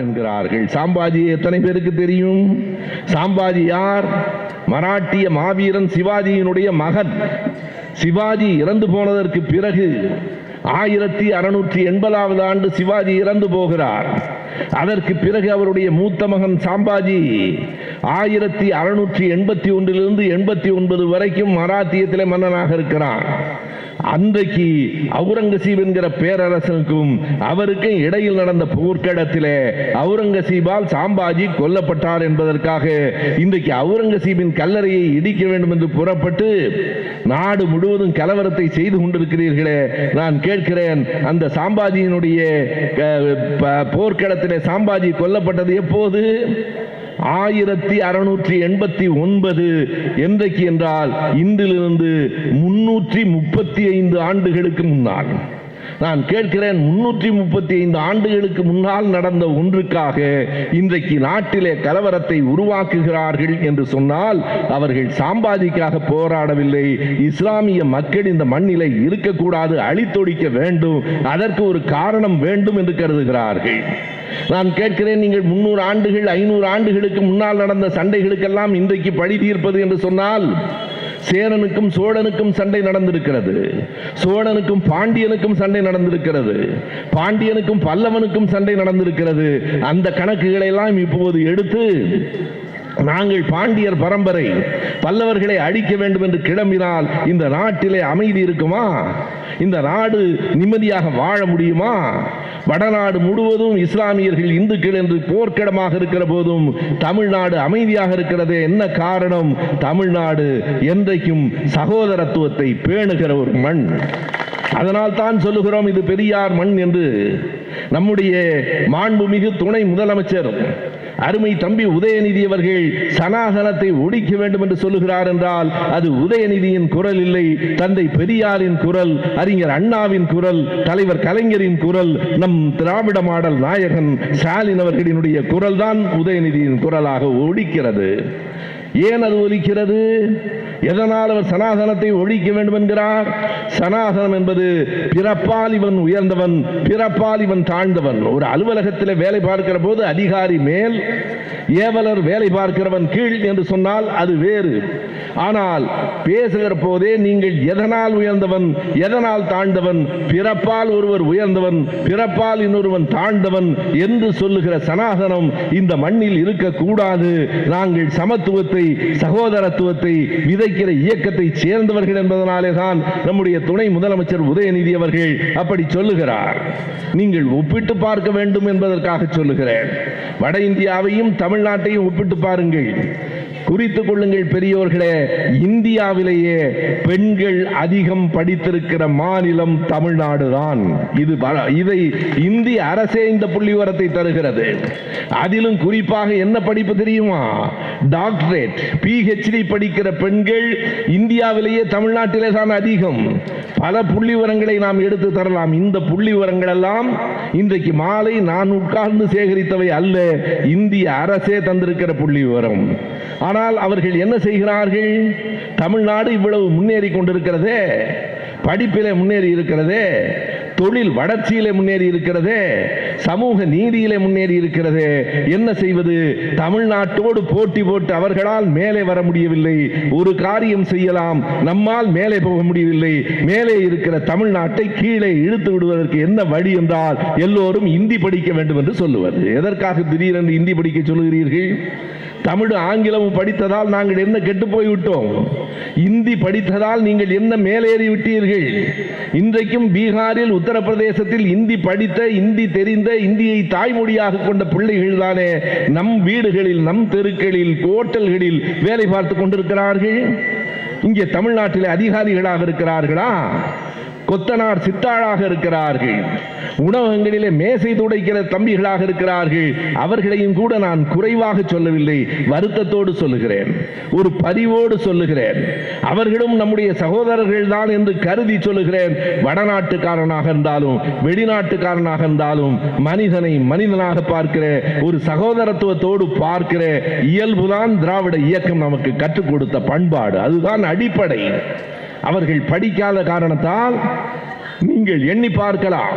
என்கிறார்கள். சாம்பாஜி எத்தனை பேருக்கு தெரியும்? சாம்பாஜி யார்? மராட்டிய மாவீரன் சிவாஜியினுடைய மகன். சிவாஜி இறந்து போனதற்கு பிறகு ஆயிரத்தி அறுநூற்றி எண்பதாவது ஆண்டு சிவாஜி இறந்து போகிறார். அதற்கு பிறகு அவருடைய மூத்த மகன் சாம்பாஜி ஆயிரத்தி அறுநூற்றி எண்பத்தி ஒன்றிலிருந்து எண்பத்தி ஒன்பது வரைக்கும் மராத்தியத்தில் மன்னனாக இருக்கிறான் அன்றைக்கு அவுரங்கசீப் என்கிற பேரரசனுக்கும் அவருக்கும் இடையில் நடந்த போர்க்களத்திலே அவுரங்கசீபால் சாம்பாஜி கொல்லப்பட்டார் என்பதற்காக இன்றைக்கு அவுரங்கசீபின் கல்லறையை இடிக்க வேண்டும் என்று புறப்பட்டு நாடு முழுவதும் கலவரத்தை செய்து கொண்டிருக்கிறீர்களே நான் கேட்கிறேன் அந்த சாம்பாஜியினுடைய ப- போர்க்களத்திலே சாம்பாஜி கொல்லப்பட்டது எப்போது? ஆயிரத்தி அறுநூற்றி எண்பத்தி ஒன்பது என்றைக்கு என்றால் இன்றிலிருந்து முன்னூற்றி முப்பத்தி ஐந்து ஆண்டுகளுக்கு முன்னால். நான் கேட்கிறேன் முன்னூற்றி முப்பத்தி ஐந்து ஆண்டுகளுக்கு முன்னால் நடந்த ஒன்றுக்காக இன்றைக்கு நாட்டிலே கலவரத்தை உருவாக்குகிறார்கள் என்று சொன்னால் அவர்கள் சாம்பாதிக்காக போராடவில்லை. இஸ்லாமிய மக்கள் இந்த மண்ணிலே இருக்கக்கூடாது அழித்தொழிக்க வேண்டும் அதற்கு ஒரு காரணம் வேண்டும் என்று கருதுகிறார்கள். நான் கேட்கிறேன் நீங்கள் முன்னூறு ஆண்டுகள் ஐநூறு ஆண்டுகளுக்கு முன்னால் நடந்த சண்டைகளுக்கெல்லாம் இன்றைக்கு பழி தீர்ப்பது என்று சொன்னால் சேரனுக்கும் சோழனுக்கும் சண்டை நடந்திருக்கிறது. சோழனுக்கும் பாண்டியனுக்கும் சண்டை நடந்திருக்கிறது. பாண்டியனுக்கும் பல்லவனுக்கும் சண்டை நடந்திருக்கிறது. அந்த கணக்குகளை எல்லாம் இப்போது எடுத்து நாங்கள் பாண்டியர் பரம்பரை பல்லவர்களை அழிக்க வேண்டும் என்று கிளம்பினால் இந்த நாட்டிலே அமைதி இருக்குமா? இந்த நாடு நிம்மதியாக வாழ முடியுமா? வடநாடு முழுவதும் இஸ்லாமியர்கள் இந்துக்கள் என்று போர்க்கிடமாக இருக்கிற போதும் தமிழ்நாடு அமைதியாக இருக்கிறது. என்ன காரணம்? தமிழ்நாடு என்றைக்கும் சகோதரத்துவத்தை பேணுகிற ஒரு மண். அதனால் தான் சொல்லுகிறோம் இது பெரியார் மண் என்று. நம்முடைய மாண்புமிகு துணை முதலமைச்சர் அருமை தம்பி உதயநிதி அவர்கள் சனாதனத்தை ஒழிக்க வேண்டும் என்று சொல்லுகிறார் என்றால் அது உதயநிதியின் குரல் இல்லை தந்தை பெரியாரின் குரல் அறிஞர் அண்ணாவின் குரல் தலைவர் கலைஞரின் குரல் நம் திராவிட மாடல் நாயகன் ஸ்டாலின் அவர்களினுடைய குரல் தான் உதயநிதியின் குரலாக ஒழிக்கிறது. ஏன் அது ஒலிக்கிறது எதனால் அவர் சனாதனத்தை ஒழிக்க வேண்டும் என்கிறார்? சனாதனம் என்பது பிறப்பால் இவன் உயர்ந்தவன் பிறப்பால் இவன் தாழ்ந்தவன். ஒரு அலுவலகத்தில் வேலை பார்க்கிற போது அதிகாரி மேல் ஏவலர் வேலை பார்க்கிறவன் கீழ் என்று சொன்னால் அது வேறு. ஆனால் பேசுகிற போதே நீங்கள் எதனால் உயர்ந்தவன் எதனால் தாழ்ந்தவன் பிறப்பால் ஒருவர் உயர்ந்தவன் பிறப்பால் இன்னொருவன் தாழ்ந்தவன் என்று சொல்லுகிற சனாதனம் இந்த மண்ணில் இருக்கக்கூடாது. நாங்கள் சமத்துவத்தை சகோதரத்துவத்தை இருக்கிற இயக்கத்தை சேர்ந்தவர்கள் என்பதனாலே தான் நம்முடைய துணை முதலமைச்சர் உதயநிதி அவர்கள் அப்படி சொல்லுகிறார். நீங்கள் ஒப்பிட்டு பார்க்க வேண்டும் என்பதற்காக சொல்லுகிறேன். வட இந்தியாவையும் தமிழ்நாட்டையும் ஒப்பிட்டு பாருங்கள். குறித்து கொள்ளுங்கள் பெரியோர்களே இந்தியாவிலேயே பெண்கள் அதிகம் படித்திருக்கிற மாநிலம் தமிழ்நாடு தான் இது இதை இந்திய அரசே இந்த புள்ளிவரத்தை தருகிறது. அதிலும் குறிப்பாக என்ன படிப்பு தெரியுமா? டாக்டரேட் பிஹெச்டி படிக்கிற பெண்கள் இந்தியாவிலேயே தமிழ்நாட்டிலே தான் அதிகம். பல புள்ளி விவரங்களை நாம் எடுத்து தரலாம். இந்த புள்ளி விவரங்கள் எல்லாம் இன்றைக்கு மாலை நான் உட்கார்ந்து சேகரித்தவை அல்ல இந்திய அரசே தந்திருக்கிற புள்ளி விவரம் ஆனால் அவர்கள் என்ன செய்கிறார்கள்? தமிழ்நாடு இவ்வளவு முன்னேறி கொண்டிருக்கிறதே படிப்பிலே முன்னேறி இருக்கிறதே தொழில் வளர்ச்சியிலே முன்னேறி இருக்கிறதே சமூக நீதியிலே முன்னேறி இருக்கிறது. என்ன செய்வது? தமிழ்நாட்டோடு போட்டி போட்டு அவர்களால் மேலே வர முடியவில்லை. ஒரு காரியம் செய்யலாம். நம்மால் மேலே போக முடியவில்லை. மேலே இருக்கிற தமிழ்நாட்டை கீழே இழுத்து விடுவதற்கு என்ன வழி என்றால் எல்லோரும் இந்தி படிக்க வேண்டும் என்று சொல்லுவது. எதற்காக திடீரென்று இந்தி படிக்க சொல்லுகிறீர்கள்? தமிழ் ஆங்கிலமும் படித்ததால் நாங்கள் என்ன கெட்டு போய்விட்டோம்? இந்தி படித்ததால் நீங்கள் என்ன மேலேறி விட்டீர்கள்? இன்றைக்கும் பீகாரில் உத்தரப்பிரதேசத்தில் இந்தி படித்த இந்தி தெரிந்த இந்தியை தாய்மொழியாக கொண்ட பிள்ளைகள் தானே நம் வீடுகளில் நம் தெருக்களில் ஹோட்டல்களில் வேலை பார்த்து கொண்டிருக்கிறார்கள்? இங்கே தமிழ்நாட்டில் அதிகாரிகளாக இருக்கிறார்களா? கொத்தனார் சித்தாளாக இருக்கிறார்கள். உணவகங்களிலே மேசை துடைக்கிற தம்பிகளாக இருக்கிறார்கள். அவர்களையும் கூட நான் குறைவாக சொல்லவில்லை. வருத்தத்தோடு சொல்லுகிறேன். ஒரு பரிவோடு சொல்லுகிறேன். அவர்களும் நம்முடைய சகோதரர்கள் தான் என்று கருதி சொல்லுகிறேன். வடநாட்டுக்காரனாக இருந்தாலும் வெளிநாட்டுக்காரனாக இருந்தாலும் மனிதனை மனிதனாக பார்க்கிற ஒரு சகோதரத்துவத்தோடு பார்க்கிற இயல்புதான் திராவிட இயக்கம் நமக்கு கற்றுக் கொடுத்த பண்பாடு. அதுதான் அடிப்படை. அவர்கள் படிக்காத காரணத்தால் நீங்கள் எண்ணி பார்க்கலாம்.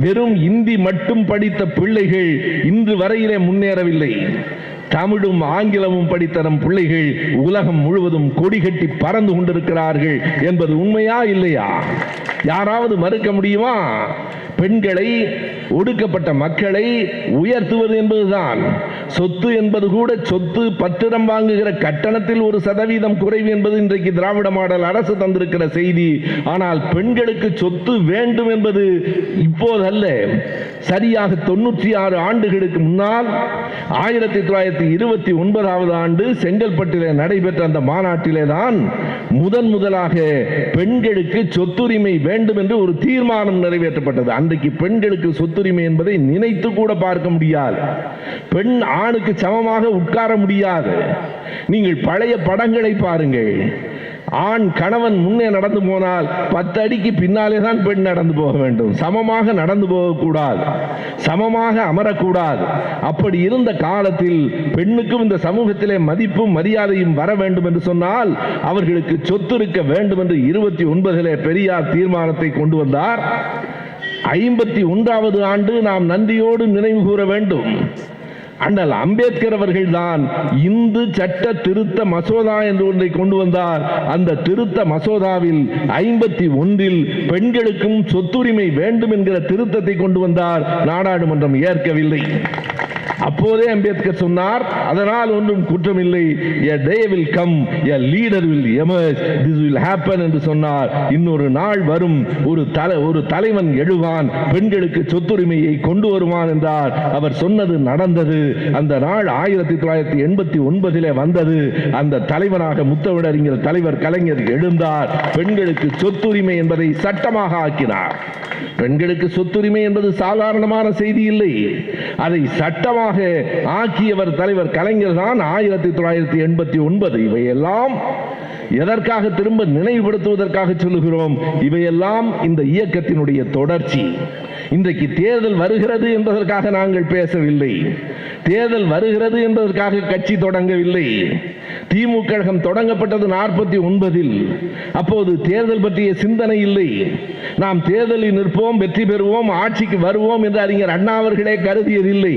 வெறும் இந்தி மட்டும் படித்த பிள்ளைகள் இன்று வரையிலே முன்னேறவில்லை. தமிழும் ஆங்கிலமும் படித்த நம் பிள்ளைகள் உலகம் முழுவதும் கொடி கட்டி பறந்து கொண்டிருக்கிறார்கள் என்பது உண்மையா இல்லையா? யாராவது மறுக்க முடியுமா? பெண்களை ஒடுக்கப்பட்ட மக்களை உயர்த்துவது என்பதுதான். சொத்து என்பது கூட சொத்து பத்திரம் வாங்குகிற கட்டணத்தில் ஒரு சதவீதம் குறைவு என்பது இன்றைக்கு திராவிட மாடல் அரசு தந்திருக்கிற செய்தி. ஆனால் பெண்களுக்கு சொத்து வேண்டும் என்பது இப்போதல்ல. சரியாக தொண்ணூற்றி ஆறு ஆண்டுகளுக்கு முன்னால் ஆயிரத்தி தொள்ளாயிரத்தி இருபத்தி ஒன்பதாவது ஆண்டு செங்கல்பட்டிலே நடைபெற்ற அந்த மாநாட்டிலே தான் முதன் முதலாக பெண்களுக்கு சொத்துரிமை வேண்டும் என்று ஒரு தீர்மானம் நிறைவேற்றப்பட்டது. அன்றைக்கு பெண்களுக்கு சொத்துரிமை என்பதை நினைத்து கூட பார்க்க முடியாது. பெண் ஆணுக்கு சமமாக உட்கார முடியாது. நீங்கள் பழைய படங்களை பாருங்கள். ஆண் கணவன் முன்னே நடந்து போனால் பத்து அடிக்கு பின்னாலே தான் பெண் நடந்து போக வேண்டும். சமமாக நடந்து போகக்கூடாது. சமமாக அமரக்கூடாது. அப்படி இருந்த காலத்தில் பெண்ணுக்கும் இந்த சமூகத்திலே மதிப்பும் மரியாதையும் வர வேண்டும் என்று சொன்னால் அவர்களுக்கு சொத்து இருக்க வேண்டும் என்று இருபத்தி ஒன்பதிலே பெரியார் தீர்மானத்தை கொண்டு வந்தார். ஐம்பத்தி ஒன்றாவது ஆண்டு நாம் நன்றியோடு நினைவு கூற வேண்டும். அண்ணல் அம்பேத்கர் அவர்கள் தான் இந்து சட்ட திருத்த மசோதா என்று ஒன்றை கொண்டு வந்தார். அந்த திருத்த மசோதாவில் ஐம்பத்தி ஒன்றில் பெண்களுக்கும் சொத்துரிமை வேண்டும் என்கிற திருத்தத்தை கொண்டு வந்தார். நாடாளுமன்றம் ஏற்கவில்லை. அப்போதே அம்பேத்கர் சொன்னார் அதனால் ஒன்றும் குற்றமில்லை. A day will come a leader will emerge this will happen என்று சொன்னார். இன்னொரு நாள் வரும். ஒரு தலை ஒரு தலைவன் எழுவான். பெண்களுக்கு சொத்துரிமையை கொண்டு வருவான் என்றார். அவர் சொன்னது நடந்தது. அந்த நாள் ஆயிரத்தி தொள்ளாயிரத்தி எண்பத்தி ஒன்பதிலே வந்தது. அந்த தலைவனாக முத்தவிடறிஞர் தலைவர் கலைஞர் எழுந்தார். பெண்களுக்கு சொத்துரிமை என்பதை சட்டமாக ஆக்கினார். பெண்களுக்கு சொத்துரிமை என்பது சாதாரணமான செய்தி இல்லை. அதை சட்டமாக ஆக்கியவர் தலைவர் கலைஞர் தான் ஆயிரத்தி தொள்ளாயிரத்தி எண்பத்தி ஒன்பது. இவையெல்லாம் எதற்காக திரும்ப நினைவுபடுத்துவதற்காக சொல்லுகிறோம்? இவையெல்லாம் இந்த இயக்கத்தினுடைய தொடர்ச்சி. இன்றைக்கு தேர்தல் வருகிறது என்பதற்காக நாங்கள் பேசவில்லை. தேர்தல் வருகிறது என்பதற்காக கட்சி தொடங்கவில்லை. திமுக கழகம் தொடங்கப்பட்டது நாற்பத்தி ஒன்பதில். அப்போது தேர்தல் பற்றிய சிந்தனை இல்லை. நாம் தேர்தலில் நிற்போம் வெற்றி பெறுவோம் ஆட்சிக்கு வருவோம் என்று அறிஞர் அண்ணா அவர்களே கருதியதில்லை.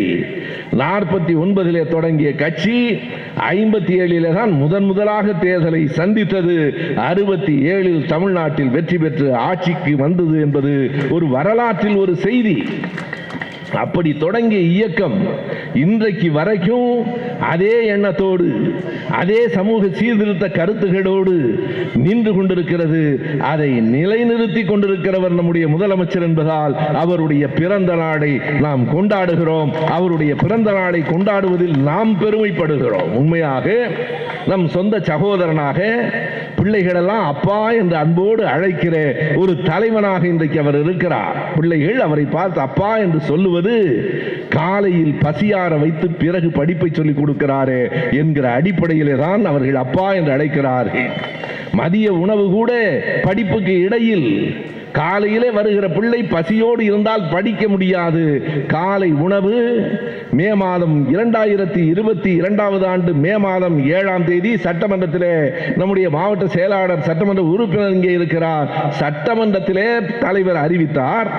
நாற்பத்தி ஒன்பதிலே தொடங்கிய கட்சி ஐம்பத்தி ஏழிலே தான் முதன் முதலாக தேர்தலை சந்தித்தது. அறுபத்தி ஏழில் தமிழ்நாட்டில் வெற்றி பெற்று ஆட்சிக்கு வந்தது என்பது ஒரு வரலாற்றில் ஒரு செய்தி. அப்படி தொடங்கிய இயக்கம் இன்றைக்கு வரைக்கும் அதே எண்ணத்தோடு அதே சமூக சீர்திருத்த கருத்துகளோடு நின்று கொண்டிருக்கிறது. அதை நிலைநிறுத்தி கொண்டிருக்கிறவர் நம்முடைய முதலமைச்சர் என்பதால் அவருடைய பிறந்த நாளை நாம் கொண்டாடுகிறோம். அவருடைய பிறந்த நாளை கொண்டாடுவதில் நாம் பெருமைப்படுகிறோம். உண்மையாக நம் சொந்த சகோதரனாக பிள்ளைகளெல்லாம் அப்பா என்று அன்போடு அழைக்கிற ஒரு தலைவனாக இன்றைக்கு அவர் இருக்கிறார். பிள்ளைகள் அவரை பார்த்து அப்பா என்று சொல்லுவது காலையில் பசியார வைத்து பிறகு படிப்பை சொல்லிக் கொடுக்கிறாரே என்கிற அடிப்படையிலே தான் அவர்கள் அப்பா என்று அழைக்கிறார்கள். மதிய உணவு கூட படிப்புக்கு இடையில் காலையிலே வருகிற பிள்ளை பசியோடு இருந்தால் படிக்க முடியாது. காலை உணவு மே மாதம் இரண்டாயிரத்தி இருபத்தி இரண்டாவது ஆண்டு மே மாதம் ஏழாம் தேதி சட்டமன்றத்திலே நம்முடைய மாவட்ட செயலாளர் சட்டமன்ற உறுப்பினர் இங்கே இருக்கிறார். சட்டமன்றத்திலே தலைவர் அறிவித்தார்.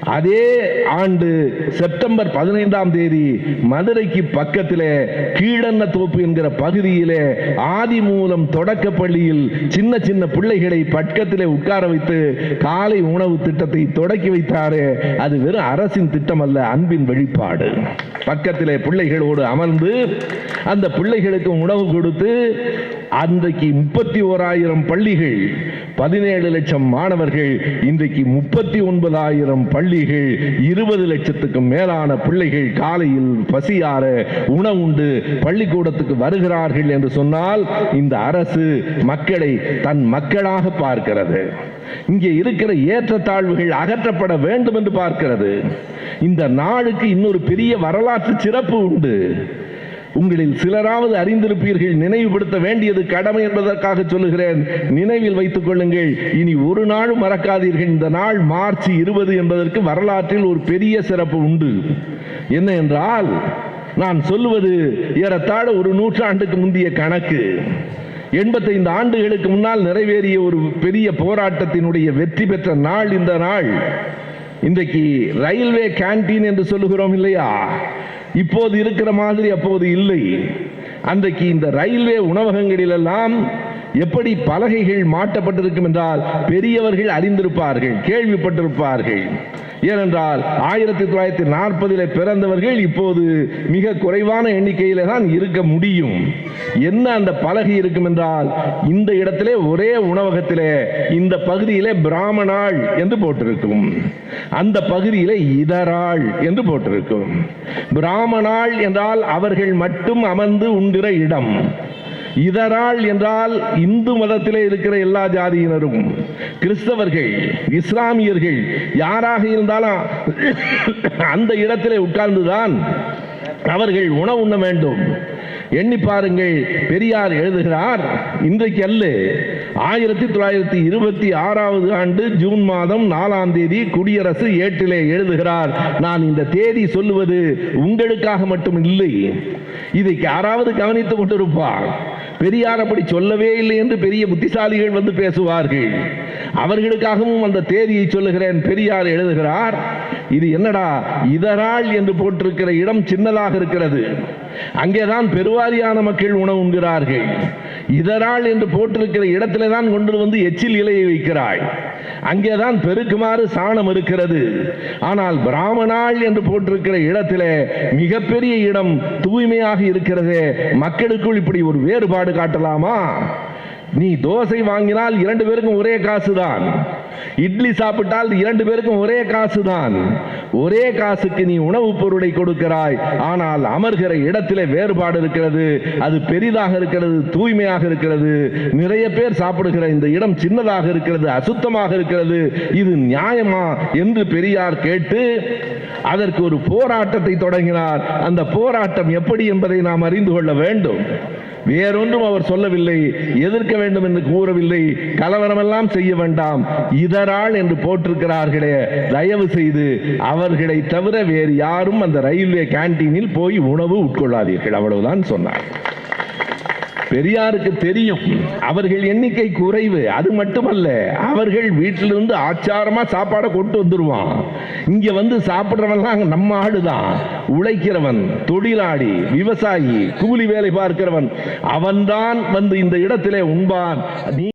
அதே ஆண்டு செப்டம்பர் பதினைந்தாம் தேதி மதுரைக்கு பக்கத்திலே கீழன்ன தோப்பு என்கிற பகுதியிலே ஆதிமூலம் தொடக்க பள்ளியில் சின்ன சின்ன பிள்ளைகளை பக்கத்திலே உட்கார வைத்து காலை உணவு திட்டத்தை தொடக்கி வைத்தாரே அது வெறும் அரசின் திட்டம் அல்ல அன்பின் வெளிப்பாடு. பக்கத்திலே பிள்ளைகளோடு அமர்ந்து அந்த பிள்ளைகளுக்கு உணவு கொடுத்து அன்றைக்கு முப்பத்தி ஓராயிரம் பள்ளிகள் பதினேழு லட்சம் மாணவர்கள் இன்றைக்கு முப்பத்தி ஒன்பதாயிரம் பள்ளிகள் இருபது லட்சத்துக்கும் மேலான பிள்ளைகள் காலையில் பசியார உணவுண்டு பள்ளிக்கூடத்துக்கு வருகிறார்கள் என்று சொன்னால் இந்த அரசு மக்களை தன் மக்களாக பார்க்கிறது. இங்கே இருக்கிற ஏற்றத்தாழ்வுகள் அகற்றப்பட வேண்டும் என்று பார்க்கிறது. இந்த நாளுக்கு இன்னொரு பெரிய வரலாற்று சிறப்பு உண்டு. உங்களில் சிலராவது அறிந்திருப்பீர்கள் நினைவுபடுத்த வேண்டியது கடமை என்பதற்காக சொல்லுகிறேன். நினைவில் வைத்துக் கொள்ளுங்கள் இனி ஒரு நாளும் மறக்காதீர்கள். இந்த நாள் மார்ச் இருபது என்பதற்கு வரலாற்றில் ஒரு பெரிய சிறப்பு உண்டு. என்ன என்றால் நான் சொல்லுவது ஏறத்தாழ ஒரு நூற்றாண்டுக்கு முந்தைய கணக்கு. எண்பத்தைந்து ஆண்டுகளுக்கு முன்னால் நிறைவேறிய ஒரு பெரிய போராட்டத்தினுடைய வெற்றி பெற்ற நாள் இந்த நாள். இன்றைக்கு ரயில்வே கேண்டீன் என்று சொல்லுகிறோம் இல்லையா? இப்போது இருக்கிற மாதிரி அப்போது இல்லை. அன்றைக்கு இந்த ரயில்வே உணவகங்களிலெல்லாம் எப்படி பலகைகள் மாட்டப்பட்டிருக்கும் என்றால் பெரியவர்கள் அறிந்திருப்பார்கள் கேள்விப்பட்டிருப்பார்கள். ஏனென்றால் ஆயிரத்தி தொள்ளாயிரத்தி நாற்பதில் பிறந்தவர்கள் இப்போது மிக குறைவான எண்ணிக்கையில தான் இருக்க முடியும். என்ன அந்த பலகை இருக்கும் என்றால் இந்த இடத்திலே ஒரே உணவகத்திலே இந்த பகுதியிலே பிராமணாள் என்று போட்டிருக்கும். அந்த பகுதியிலே இதராள் என்று போட்டிருக்கும். பிராமணாள் என்றால் அவர்கள் மட்டும் அமர்ந்து உண்கிற இடம். இதனால் என்றால் இந்து மதத்திலே இருக்கிற எல்லா ஜாதியினரும் கிறிஸ்தவர்கள் இஸ்லாமியர்கள் யாராக இருந்தாலும் அந்த இடத்திலே உட்கார்ந்துதான் அவர்கள் உணவு உண்ண வேண்டும். எண்ணி பாருங்கள் பெரியார் எழுதுகிறார் இன்றைக்கு அல்ல ஆயிரத்தி தொள்ளாயிரத்தி இருபத்தி ஆறாவது ஆண்டு ஜூன் மாதம் நாலாம் தேதி குடியரசு ஏட்டிலே எழுதுகிறார். நான் இந்த தேதி சொல்லுவது உங்களுக்காக மட்டும் இல்லை. இதை யாராவது கவனித்துக் கொண்டிருப்பார். பெரியார் அப்படி சொல்லவே இல்லை என்று பெரிய புத்திசாலிகள் வந்து பேசுவார்கள். அவர்களுக்காகவும் அந்த தேதியை சொல்லுகிறேன் பெரியார் எழுதுகிறார் இது என்னடா இதரால் என்று போட்டிருக்கிற இடம் சின்னதாக இருக்கிறது. அங்கேதான் பெருவாரியான மக்கள் உணவுங்கிறார்கள். இதனால் என்று போட்டிருக்கிற இடத்திலே தான் கொண்டு வந்து எச்சில் இலையை வைக்கிறாய். அங்கேதான் பெருக்குமாறு சாணம் இருக்கிறது. ஆனால் பிராமணாள் என்று போட்டிருக்கிற இடத்திலே மிகப்பெரிய இடம் தூய்மையாக இருக்கிறதே. மக்களுக்குள் இப்படி ஒரு வேறுபாடு காட்டலாமா? நீ தோசை வாங்கினால் இரண்டு பேருக்கும் ஒரே காசு தான் இட்லி சாப்பிட்டால் இரண்டு பேருக்கும் ஒரே காசு தான் ஒரே காசுக்கு நீ உணவுப் பொருளை கொடுக்கிறாய். ஆனால் அமர்கிற இடத்திலே வேறுபாடு இருக்கிறது. அது பெரிதாக இருக்கிறது தூய்மையாக இருக்கிறது. நிறைய பேர் சாப்பிடுகிற இந்த இடம் சின்னதாக இருக்கிறது அசுத்தமாக இருக்கிறது. இது நியாயமா? என்று பெரியார் கேட்டு அதற்கு ஒரு போராட்டத்தை தொடங்கினார். அந்த போராட்டம் எப்படி என்பதை நாம் அறிந்து கொள்ள வேண்டும். வேறொன்றும் அவர் சொல்லவில்லை. எதிர்க்க வேண்டும் என்று கூறவில்லை. கலவரமெல்லாம் செய்ய வேண்டாம். இதரால் என்று போட்டிருக்கிறார்களே. தயவு செய்து அவர்களை தவிர வேறு யாரும் அந்த ரயில்வே கேண்டீனில் போய் உணவு உட்கொள்ளாதீர்கள். அவ்வளவுதான் சொன்னார். பெரியாருக்கு தெரியும். அவர்கள் எண்ணிக்கை குறைவு. அது மட்டுமல்ல அவர்கள் வீட்டிலிருந்து ஆச்சாரமா சாப்பாடை கொண்டு வந்துருவான். இங்க வந்து சாப்பிடுறவன்லாம் நம்ம ஆடுதான் உழைக்கிறவன் தொழிலாளி விவசாயி கூலி வேலை பார்க்கிறவன். அவன்தான் வந்து இந்த இடத்திலே உண்பான். நீ